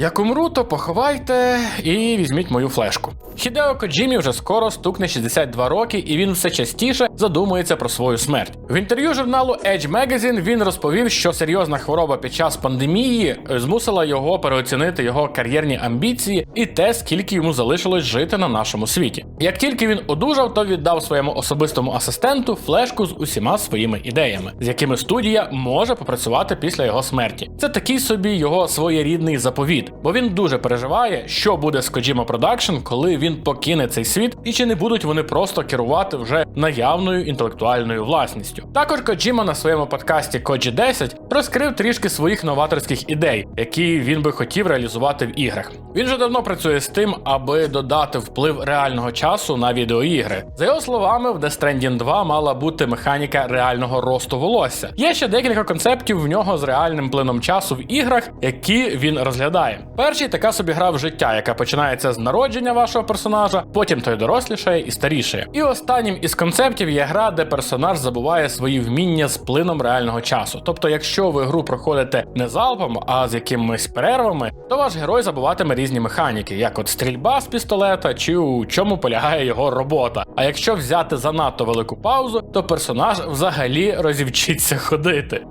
Як умру, то поховайте і візьміть мою флешку. Хідео Коджімі вже скоро стукне 62 роки, і він все частіше задумується про свою смерть. В інтерв'ю журналу Edge Magazine він розповів, що серйозна хвороба під час пандемії е, змусила його переоцінити його кар'єрні амбіції і те, скільки йому залишилось жити на нашому світі. Як тільки він одужав, то віддав своєму особистому асистенту флешку з усіма своїми ідеями, з якими студія може попрацювати після його смерті. Це такий собі його своєрідний заповіт, бо він дуже переживає, що буде з Kojima Production, коли він покине цей світ, і чи не будуть вони просто керувати вже наявною інтелектуальною власністю. Також Kojima на своєму подкасті Koji 10 розкрив трішки своїх новаторських ідей, які він би хотів реалізувати в іграх. Він вже давно працює з тим, аби додати вплив реального часу на відеоігри. За його словами, в Death Stranding 2 мала бути механіка реального росту волосся. Є ще декілька концептів в нього з реальним плином часу в іграх, які він розглядає. Перший така собі гра в життя, яка починається з народження вашого персонажа, потім той дорослішає і старішає. І останнім із концептів є гра, де персонаж забуває свої вміння з плином реального часу. Тобто, якщо ви гру проходите не залпом, а з якимись перервами, то ваш герой забуватиме різні механіки, як от стрільба з пістолета, чи у чому полягає його робота. А якщо взяти занадто велику паузу, то персонаж взагалі розівчиться ходити.